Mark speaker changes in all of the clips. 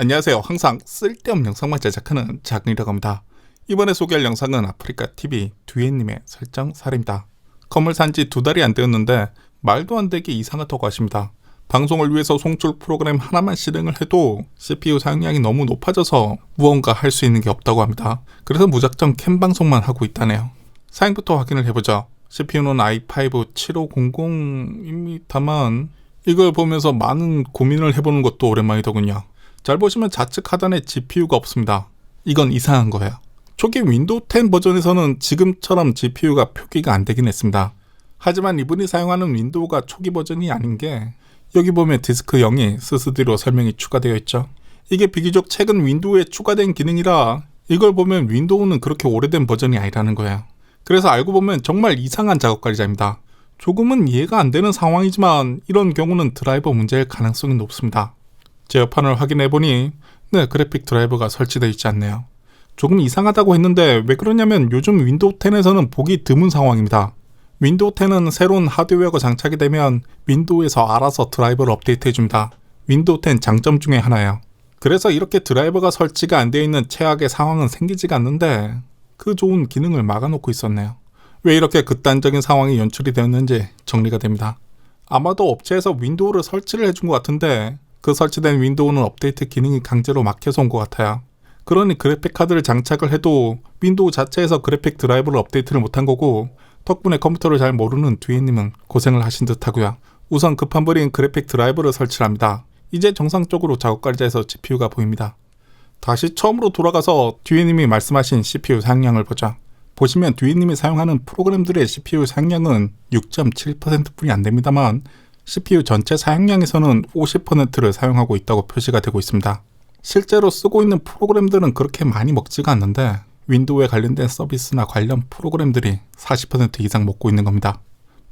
Speaker 1: 안녕하세요. 항상 쓸데없는 영상만 제작하는 작은이라고 합니다. 이번에 소개할 영상은 아프리카 TV 듀에님의 설정 사례입니다. 컴을 산 지 두 달이 안 되었는데 말도 안 되게 이상하다고 하십니다. 방송을 위해서 송출 프로그램 하나만 실행을 해도 CPU 사용량이 너무 높아져서 무언가 할 수 있는 게 없다고 합니다. 그래서 무작정 캠 방송만 하고 있다네요. 사양부터 확인을 해보죠. CPU는 i5 7500입니다만 이걸 보면서 많은 고민을 해보는 것도 오랜만이더군요. 잘 보시면 좌측 하단에 GPU가 없습니다. 이건 이상한 거예요. 초기 윈도우 10 버전에서는 지금처럼 GPU가 표기가 안 되긴 했습니다. 하지만 이분이 사용하는 윈도우가 초기 버전이 아닌 게 여기 보면 디스크 0이 스스디로 설명이 추가되어 있죠. 이게 비교적 최근 윈도우에 추가된 기능이라 이걸 보면 윈도우는 그렇게 오래된 버전이 아니라는 거예요. 그래서 알고 보면 정말 이상한 작업 관리자입니다. 조금은 이해가 안 되는 상황이지만 이런 경우는 드라이버 문제일 가능성이 높습니다. 제어판을 확인해 보니 네 그래픽 드라이버가 설치되어 있지 않네요. 조금 이상하다고 했는데 왜 그러냐면 요즘 윈도우 10에서는 보기 드문 상황입니다. 윈도우 10은 새로운 하드웨어가 장착이 되면 윈도우에서 알아서 드라이버를 업데이트 해줍니다. 윈도우 10 장점 중에 하나예요. 그래서 이렇게 드라이버가 설치가 안 되어 있는 최악의 상황은 생기지가 않는데 그 좋은 기능을 막아놓고 있었네요. 왜 이렇게 극단적인 상황이 연출이 되었는지 정리가 됩니다. 아마도 업체에서 윈도우를 설치를 해준 것 같은데 그 설치된 윈도우는 업데이트 기능이 강제로 막혀서 온 것 같아요. 그러니 그래픽 카드를 장착을 해도 윈도우 자체에서 그래픽 드라이버를 업데이트를 못한 거고 덕분에 컴퓨터를 잘 모르는 뒤에님은 고생을 하신 듯 하고요. 우선 급한 불인 그래픽 드라이버를 설치합니다. 이제 정상적으로 작업 관리자에서 GPU가 보입니다. 다시 처음으로 돌아가서 뒤에님이 말씀하신 CPU 사용량을 보자. 보시면 뒤에님이 사용하는 프로그램들의 CPU 사용량은 6.7%뿐이 안 됩니다만 CPU 전체 사용량에서는 50%를 사용하고 있다고 표시가 되고 있습니다. 실제로 쓰고 있는 프로그램들은 그렇게 많이 먹지가 않는데 윈도우에 관련된 서비스나 관련 프로그램들이 40% 이상 먹고 있는 겁니다.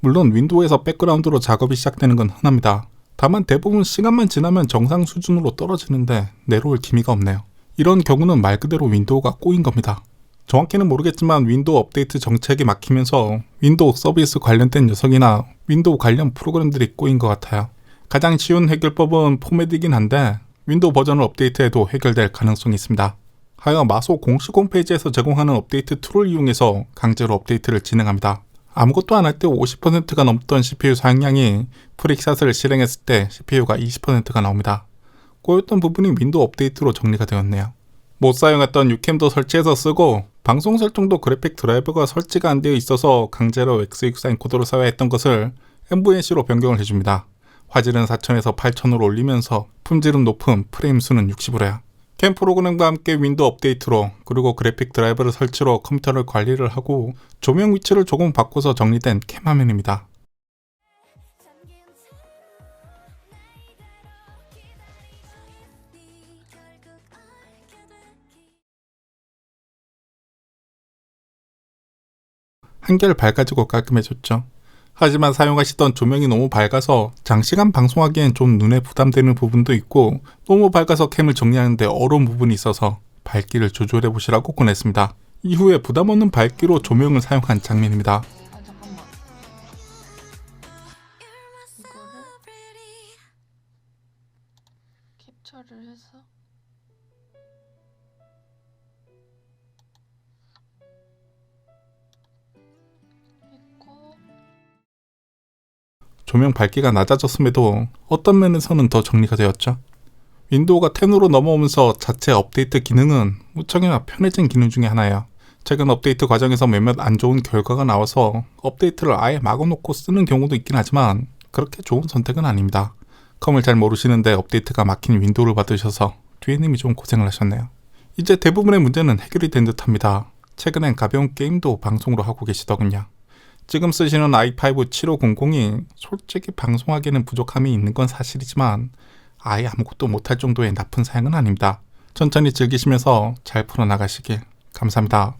Speaker 1: 물론 윈도우에서 백그라운드로 작업이 시작되는 건 흔합니다. 다만 대부분 시간만 지나면 정상 수준으로 떨어지는데 내려올 기미가 없네요. 이런 경우는 말 그대로 윈도우가 꼬인 겁니다. 정확히는 모르겠지만 윈도우 업데이트 정책이 막히면서 윈도우 서비스 관련된 녀석이나 윈도우 관련 프로그램들이 꼬인 것 같아요. 가장 쉬운 해결법은 포맷이긴 한데 윈도우 버전을 업데이트해도 해결될 가능성이 있습니다. 하여 마소 공식 홈페이지에서 제공하는 업데이트 툴을 이용해서 강제로 업데이트를 진행합니다. 아무것도 안 할 때 50%가 넘던 CPU 사용량이 프릭샷을 실행했을 때 CPU가 20%가 나옵니다. 꼬였던 부분이 윈도우 업데이트로 정리가 되었네요. 못 사용했던 유캠도 설치해서 쓰고 방송 설정도 그래픽 드라이버가 설치가 안 되어 있어서 강제로 X64 코드로 사용했던 것을 MVNC로 변경을 해줍니다. 화질은 4000에서 8000으로 올리면서 품질은 높은 프레임 수는 60으로요. 캠 프로그램과 함께 윈도우 업데이트로 그리고 그래픽 드라이버를 설치로 컴퓨터를 관리를 하고 조명 위치를 조금 바꿔서 정리된 캠 화면입니다. 한결 밝아지고 깔끔해졌죠. 하지만 사용하시던 조명이 너무 밝아서 장시간 방송하기엔 좀 눈에 부담되는 부분도 있고 너무 밝아서 캠을 정리하는데 어려운 부분이 있어서 밝기를 조절해 보시라고 권했습니다. 이후에 부담 없는 밝기로 조명을 사용한 장면입니다.
Speaker 2: 캡처를 해서
Speaker 1: 조명 밝기가 낮아졌음에도 어떤 면에서는 더 정리가 되었죠. 윈도우가 10으로 넘어오면서 자체 업데이트 기능은 무척이나 편해진 기능 중에 하나예요. 최근 업데이트 과정에서 몇몇 안 좋은 결과가 나와서 업데이트를 아예 막아놓고 쓰는 경우도 있긴 하지만 그렇게 좋은 선택은 아닙니다. 컴을 잘 모르시는데 업데이트가 막힌 윈도우를 받으셔서 뒤에님이 좀 고생을 하셨네요. 이제 대부분의 문제는 해결이 된 듯합니다. 최근엔 가벼운 게임도 방송으로 하고 계시더군요. 지금 쓰시는 i5 7500이 솔직히 방송하기에는 부족함이 있는 건 사실이지만 아예 아무것도 못할 정도의 나쁜 사양은 아닙니다. 천천히 즐기시면서 잘 풀어나가시길 감사합니다.